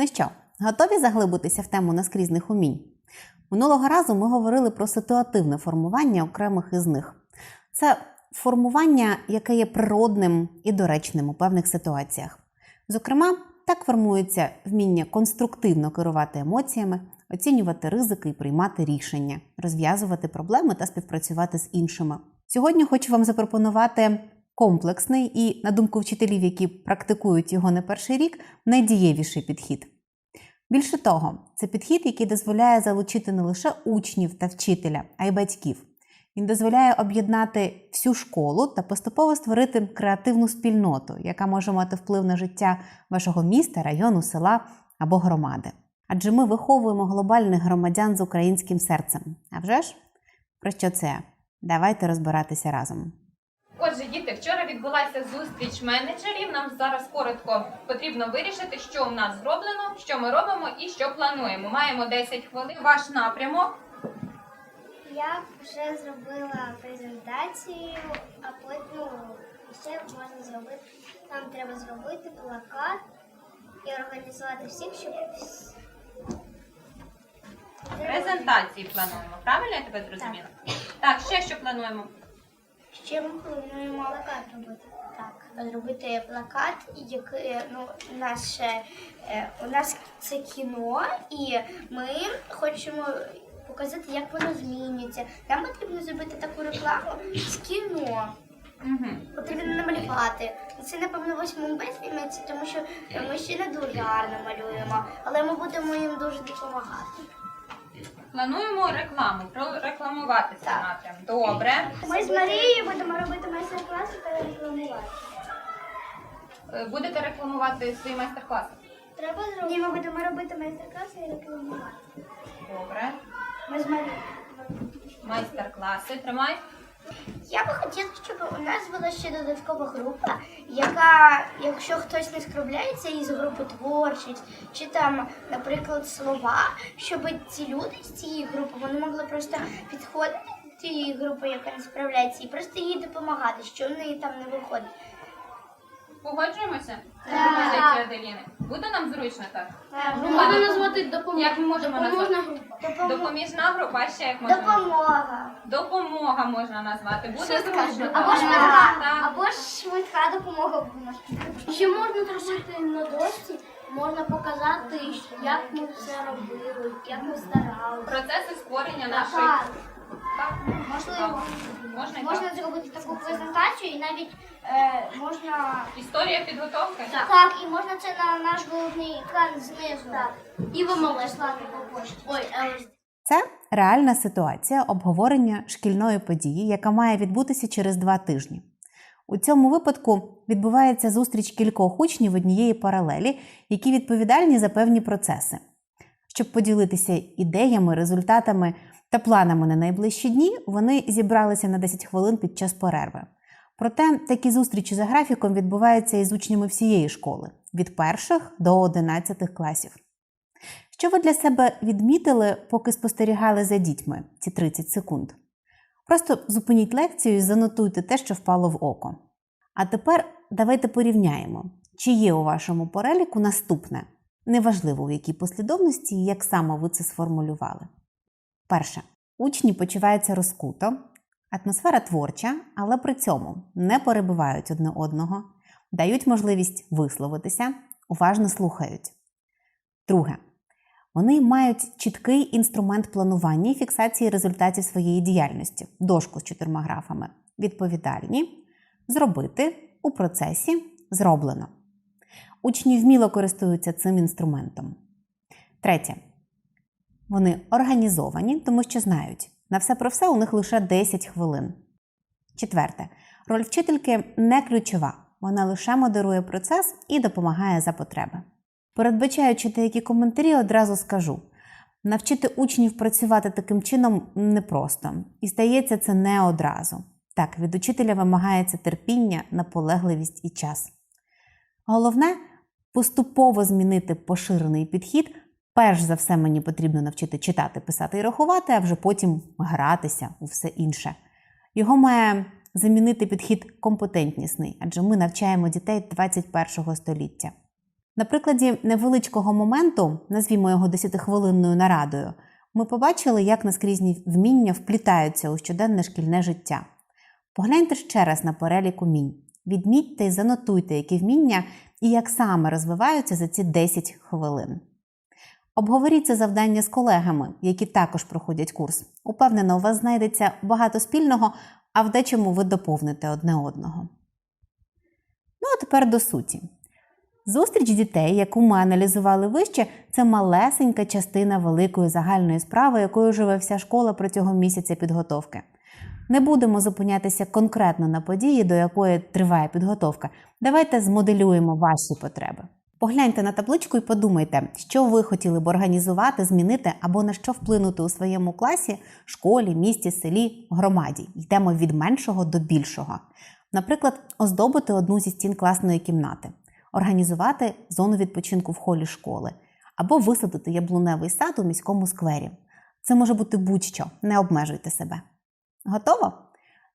Ну що, готові заглибитися в тему наскрізних умінь? Минулого разу ми говорили про ситуативне формування окремих із них. Це формування, яке є природним і доречним у певних ситуаціях. Зокрема, так формується вміння конструктивно керувати емоціями, оцінювати ризики і приймати рішення, розв'язувати проблеми та співпрацювати з іншими. Сьогодні хочу вам запропонувати комплексний і, на думку вчителів, які практикують його не перший рік, найдієвіший підхід. Більше того, це підхід, який дозволяє залучити не лише учнів та вчителя, а й батьків. Він дозволяє об'єднати всю школу та поступово створити креативну спільноту, яка може мати вплив на життя вашого міста, району, села або громади. Адже ми виховуємо глобальних громадян з українським серцем. А вже ж? Про що це? Давайте розбиратися разом. Відбулася зустріч менеджерів. Нам зараз коротко потрібно вирішити, що в нас зроблено, що ми робимо і що плануємо. Маємо 10 хвилин. Ваш напрямок. Я вже зробила презентацію, а потім ще можна зробити. Нам треба зробити плакат і організувати всіх, щоб Презентації плануємо. Правильно я тебе зрозуміла? Так, ще що плануємо? Ще ми плануємо плакат робити. Так, зробити плакат, який ну, наше е, у нас це кіно, і ми хочемо показати, як воно змінюється. Нам потрібно зробити таку рекламу з кіно. Угу. Потрібно намалювати. Це, напевно, в 8 тому що ми ще не дуже гарно малюємо, але ми будемо їм дуже допомагати. Плануємо рекламу, прорекламувати цей Так. напрям. Добре. Ми з Марією будемо робити майстер-класи та рекламувати. Е, Будете рекламувати свої майстер-класи? Треба зробити. Ні, ми будемо робити майстер-класи і рекламувати. Добре. Ми з Марією. Майстер-класи. Тримай. Я би хотіла, щоб у нас була ще додаткова група, яка, якщо хтось не справляється із групи творчість, чи там, наприклад, слова, щоб ці люди з цієї групи вони могли просто підходити до тієї групи, яка не справляється, і просто їй допомагати, що в неї там не виходить. Погоджуємося? Аделіни. Буде нам зручно так? Можна назвати допомога. Як ми можемо назвати? Допоміжна група, ще як можна? Допомога. Допомога можна назвати. Буде зручно. Або так? швидка, або ж швидка допомога. Ще можна зробити на дошці, можна показати, як ми все робили, як ми старалися. Процеси створення нашої. Так? можливо. Можна і Можна так. зробити таку презентацію і навіть е, можна. Історія підготовки? Так. і можна це на наш головний екран знизу. Так. І ви могли Слати по пошті. Ой, але Це реальна ситуація обговорення шкільної події, яка має відбутися через два тижні. У цьому випадку відбувається зустріч кількох учнів однієї паралелі, які відповідальні за певні процеси. Щоб поділитися ідеями, результатами та планами на найближчі дні, вони зібралися на 10 хвилин під час перерви. Проте такі зустрічі за графіком відбуваються із учнями всієї школи від перших до 11 класів. Що ви для себе відмітили, поки спостерігали за дітьми ці 30 секунд? Просто зупиніть лекцію і занотуйте те, що впало в око. А тепер давайте порівняємо, чи є у вашому переліку наступне, неважливо у якій послідовності і як саме ви це сформулювали. Перше. Учні почуваються розкуто, атмосфера творча, але при цьому не перебивають одне одного, дають можливість висловитися, уважно слухають. Друге. Вони мають чіткий інструмент планування і фіксації результатів своєї діяльності, дошку з чотирма графами. Відповідальні, зробити, у процесі, зроблено. Учні вміло користуються цим інструментом. Третє. Вони організовані, тому що знають, на все про все у них лише 10 хвилин. Четверте. Роль вчительки не ключова. Вона лише модерує процес і допомагає за потреби. Передбачаючи деякі коментарі, одразу скажу: навчити учнів працювати таким чином непросто, і стається це не одразу. Так, від учителя вимагається терпіння, наполегливість і час. Головне поступово змінити поширений підхід. Перш за все, мені потрібно навчити читати, писати і рахувати, а вже потім гратися у все інше. Його має замінити підхід компетентнісний, адже ми навчаємо дітей 21 століття. На прикладі невеличкого моменту, назвімо його 10-хвилинною нарадою, ми побачили, як наскрізні вміння вплітаються у щоденне шкільне життя. Погляньте ще раз на перелік умінь. Відмітьте і занотуйте, які вміння і як саме розвиваються за ці 10 хвилин. Обговоріть це завдання з колегами, які також проходять курс. Упевнено, у вас знайдеться багато спільного, а в дечому ви доповните одне одного. Ну, а тепер до суті. Зустріч дітей, яку ми аналізували вище, це малесенька частина великої загальної справи, якою живе вся школа протягом місяця підготовки. Не будемо зупинятися конкретно на події, до якої триває підготовка. Давайте змоделюємо ваші потреби. Погляньте на табличку і подумайте, що ви хотіли б організувати, змінити або на що вплинути у своєму класі, школі, місті, селі, громаді. Йдемо від меншого до більшого. Наприклад, оздобити одну зі стін класної кімнати, організувати зону відпочинку в холі школи або висадити яблуневий сад у міському сквері. Це може бути будь-що, не обмежуйте себе. Готово?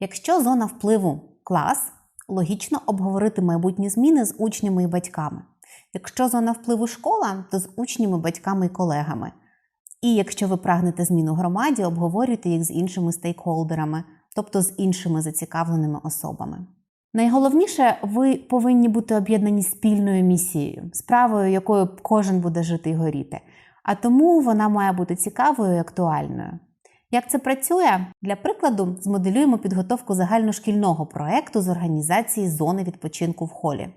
Якщо зона впливу клас, логічно обговорити майбутні зміни з учнями і батьками. Якщо зона впливу школа, то з учнями, батьками і колегами. І якщо ви прагнете змін у громаді, обговорюйте їх з іншими стейкхолдерами, тобто з іншими зацікавленими особами. Найголовніше, ви повинні бути об'єднані спільною місією, справою, якою кожен буде жити і горіти. А тому вона має бути цікавою і актуальною. Як це працює? Для прикладу, змоделюємо підготовку загальношкільного проекту з організації зони відпочинку в холі.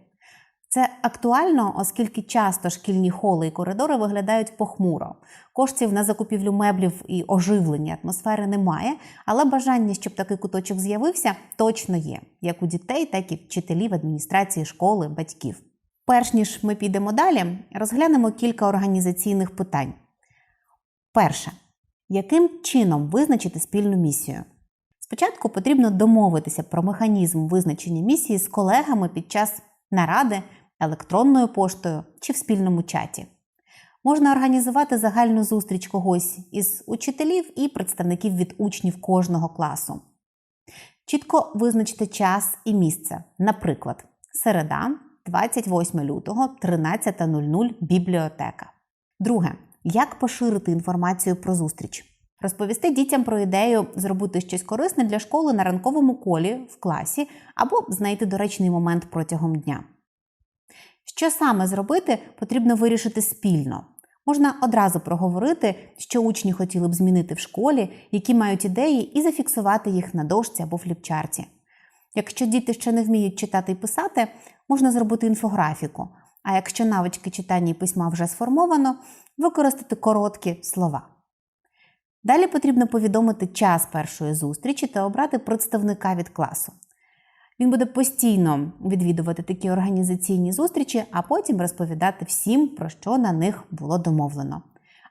Це актуально, оскільки часто шкільні холи і коридори виглядають похмуро. Коштів на закупівлю меблів і оживлення атмосфери немає, але бажання, щоб такий куточок з'явився, точно є, як у дітей, так і вчителів, адміністрації школи, батьків. Перш ніж ми підемо далі, розглянемо кілька організаційних питань. Перше. Яким чином визначити спільну місію? Спочатку потрібно домовитися про механізм визначення місії з колегами під час наради, електронною поштою чи в спільному чаті. Можна організувати загальну зустріч когось із учителів і представників від учнів кожного класу. Чітко визначте час і місце. Наприклад, середа, 28 лютого, 13.00 бібліотека. Друге. Як поширити інформацію про зустріч? Розповісти дітям про ідею зробити щось корисне для школи на ранковому колі в класі або знайти доречний момент протягом дня. Що саме зробити, потрібно вирішити спільно. Можна одразу проговорити, що учні хотіли б змінити в школі, які мають ідеї, і зафіксувати їх на дошці або фліпчарті. Якщо діти ще не вміють читати і писати, можна зробити інфографіку. А якщо навички читання і письма вже сформовано, використати короткі слова. Далі потрібно повідомити час першої зустрічі та обрати представника від класу. Він буде постійно відвідувати такі організаційні зустрічі, а потім розповідати всім, про що на них було домовлено.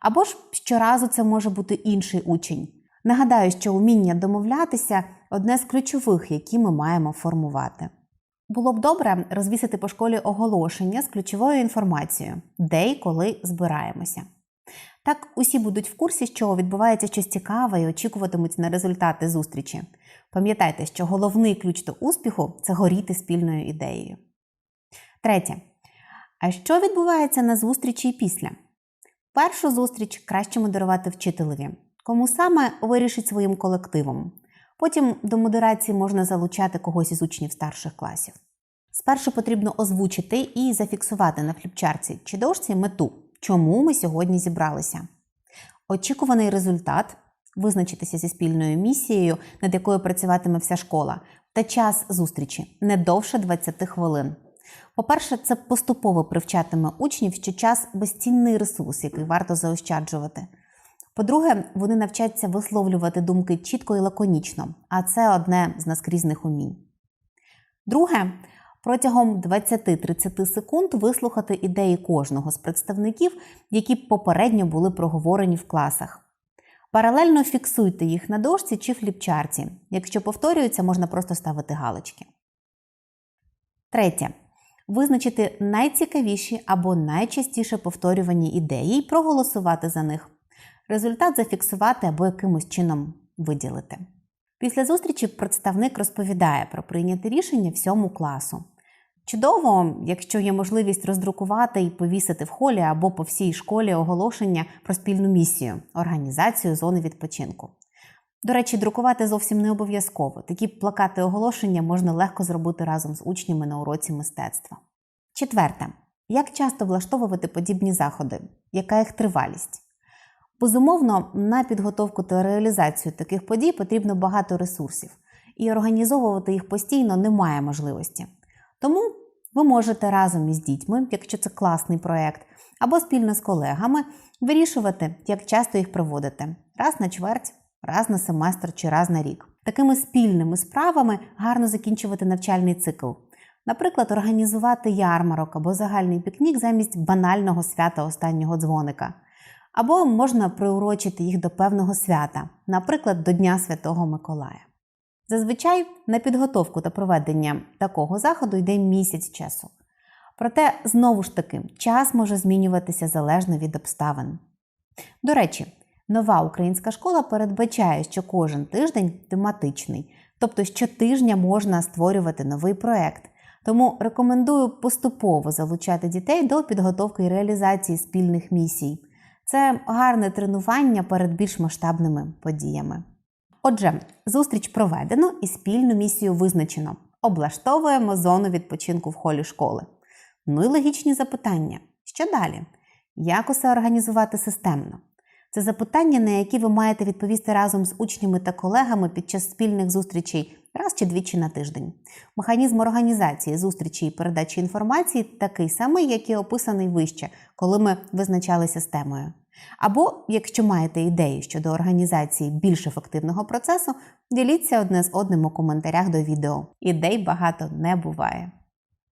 Або ж щоразу це може бути інший учень. Нагадаю, що уміння домовлятися одне з ключових, які ми маємо формувати. Було б добре розвісити по школі оголошення з ключовою інформацією, де і коли збираємося. Так усі будуть в курсі, що відбувається щось цікаве і очікуватимуть на результати зустрічі. Пам'ятайте, що головний ключ до успіху це горіти спільною ідеєю. Третє. А що відбувається на зустрічі і після? Першу зустріч краще модерувати вчителеві, кому саме вирішить своїм колективом. Потім до модерації можна залучати когось із учнів старших класів. Спершу потрібно озвучити і зафіксувати на фліпчарці чи дошці мету, чому ми сьогодні зібралися. Очікуваний результат визначитися зі спільною місією, над якою працюватиме вся школа, та час зустрічі не довше 20 хвилин. По-перше, це поступово привчатиме учнів, що час безцінний ресурс, який варто заощаджувати. По-друге, вони навчаться висловлювати думки чітко і лаконічно, а це одне з наскрізних умінь. Друге, протягом 20-30 секунд вислухати ідеї кожного з представників, які попередньо були проговорені в класах. Паралельно фіксуйте їх на дошці чи фліпчарті. Якщо повторюються, можна просто ставити галочки. Третє. Визначити найцікавіші або найчастіше повторювані ідеї і проголосувати за них. Результат зафіксувати або якимось чином виділити. Після зустрічі представник розповідає про прийняте рішення всьому класу. Чудово, якщо є можливість роздрукувати і повісити в холі або по всій школі оголошення про спільну місію організацію зони відпочинку. До речі, друкувати зовсім не обов'язково. Такі плакати оголошення можна легко зробити разом з учнями на уроці мистецтва. Четверте. Як часто влаштовувати подібні заходи? Яка їх тривалість? Безумовно, на підготовку та реалізацію таких подій потрібно багато ресурсів, і організовувати їх постійно немає можливості. Тому ви можете разом із дітьми, якщо це класний проєкт, або спільно з колегами вирішувати, як часто їх проводити раз на чверть, раз на семестр чи раз на рік. Такими спільними справами гарно закінчувати навчальний цикл. Наприклад, організувати ярмарок або загальний пікнік замість банального свята останнього дзвоника. Або можна приурочити їх до певного свята, наприклад, до Дня Святого Миколая. Зазвичай на підготовку та проведення такого заходу йде місяць часу. Проте, знову ж таки, час може змінюватися залежно від обставин. До речі, нова українська школа передбачає, що кожен тиждень тематичний, тобто щотижня можна створювати новий проект. Тому рекомендую поступово залучати дітей до підготовки і реалізації спільних місій. Це гарне тренування перед більш масштабними подіями. Отже, зустріч проведено і спільну місію визначено. Облаштовуємо зону відпочинку в холі школи. Ну і логічні запитання: що далі? Як усе організувати системно? Це запитання, на які ви маєте відповісти разом з учнями та колегами під час спільних зустрічей раз чи двічі на тиждень. Механізм організації зустрічі і передачі інформації такий самий, як і описаний вище, коли ми визначалися з темою. Або, якщо маєте ідеї щодо організації більш ефективного процесу, діліться одне з одним у коментарях до відео. Ідей багато не буває.